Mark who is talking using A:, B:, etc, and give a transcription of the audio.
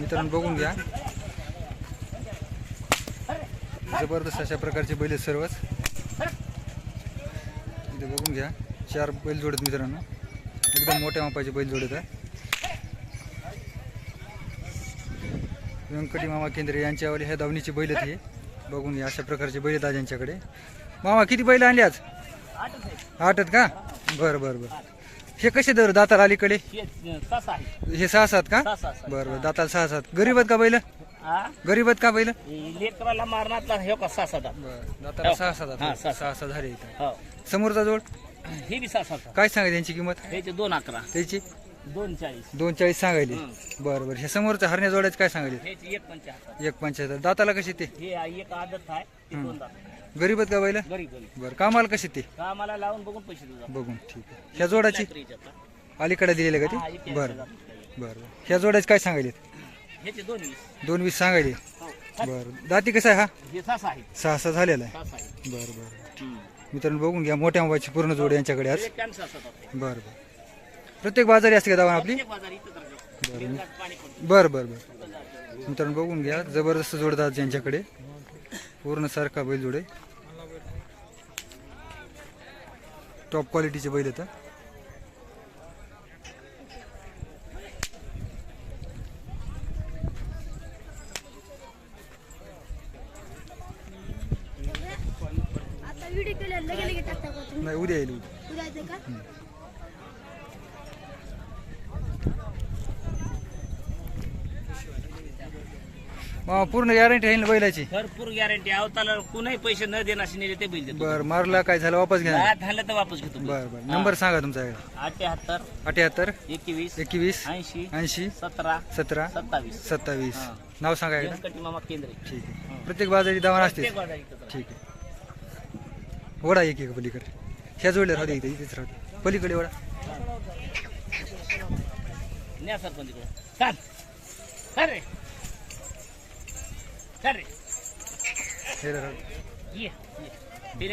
A: मित्रांनो बघून घ्या. जबरदस्त अशा प्रकारचे बैल आहेत सर्वच. इथे बघून घ्या. चार बैल जोडत मित्रांनो. एकदम मोठ्या मापाचे बैल जोडत आहे. व्यंकटी मामा केंद्रे यांच्यावाले ह्या दावणीचे बैल आहेत हे. बघून घ्या अशा प्रकारचे बैल आहेत आज यांच्याकडे. मामा किती बैल आणले आज? आठ आहेत. का? बरं बरं बरं. हे कसे दर दाताला अलीकडे? हे सहा सात का. बरं बरं दाताला सहा सात. गरीब आहेत का बैल? गरीब आहेत का बैल?
B: लेकराला हे का सहा सात
A: दाताला सहा सात
B: हा. सहा,
A: सहा सहा झाले इथं.
B: हो.
A: समोरचा जोड?
B: हे बी सहा सात
A: काय सांगायची यांची किंमत?
B: ह्याचे दोन अकरा.
A: त्याची?
B: दोन चाळीस.
A: दोन चाळीस सांगायली. बरं बरं. हे समोरच्या हरण्या जोडायचं काय सांगायली?
B: एक पंचाहत्तर.
A: एक पंचायत दाताला कशी ते?
B: एक आदत आहे.
A: गरीब आहेत का बैल?
B: गरीब गरीब.
A: बरं कामाला कशी ते?
B: कामाला लावून बघून पैसे
A: बघून ठीक आहे. ह्या जोडाची? अलीकडे दिलेलं का ते? बरं बरं बरं. ह्या जोडाची काय सांगायली
B: दोन वीस.
A: दोन वीस सांगायली.
B: हो.
A: बरं. दाती कसं आहे हा?
B: हे सहा
A: सहा सहा झालेला आहे. बरं बरं
B: हम्म.
A: मित्रांनो बघून घ्या. मोठ्या मोबाईलची पूर्ण जोड यांच्याकडे आज.
B: एक.
A: बरं बरं. प्रत्येक बाजारी असते का दावा आपली?
B: प्रत्येक बाजार इथंच राहतो. बिनधास्त पाणी पडतं.
A: बरं बरं बरं. मित्रांनो बघून घ्या. जबरदस्त जोडतात यांच्याकडे. पूर्ण सारखा बैल जोडे टॉप क्वालिटीचे बैल येतात नाही उद्या येईल उद्या. पूर्ण गॅरंटी ना बैलाची?
B: भरपूर गॅरंटी अवताला कुणाही पैसे न देण्याशी नेले ते बैल देतो.
A: बरं मारला काय झालं वापस घ्या.
B: काय झालं तर वापस घेतो
A: बरं बरं. नंबर सांगा तुमचा.
B: अठ्याहत्तर
A: अठ्याहत्तर
B: एकवीस
A: एकवीस
B: ऐंशी
A: ऐंशी
B: सतरा
A: सतरा
B: सत्तावीस.
A: सत्तावीस. नाव सांगा एकदा.
B: व्यंकटी मामा केंद्रे.
A: ठीक आहे. प्रत्येक बाजारी दावा असते
B: प्रत्येक.
A: ठीक आहे. वडा एक एक पलीकडे. ह्या जोडल्या राहते इथे इथेच राहते पलीकडे वडा.
B: न्या सरपंच इकडे चाल. चाल रे. चाल रे
A: हे राहते.
B: ये ये.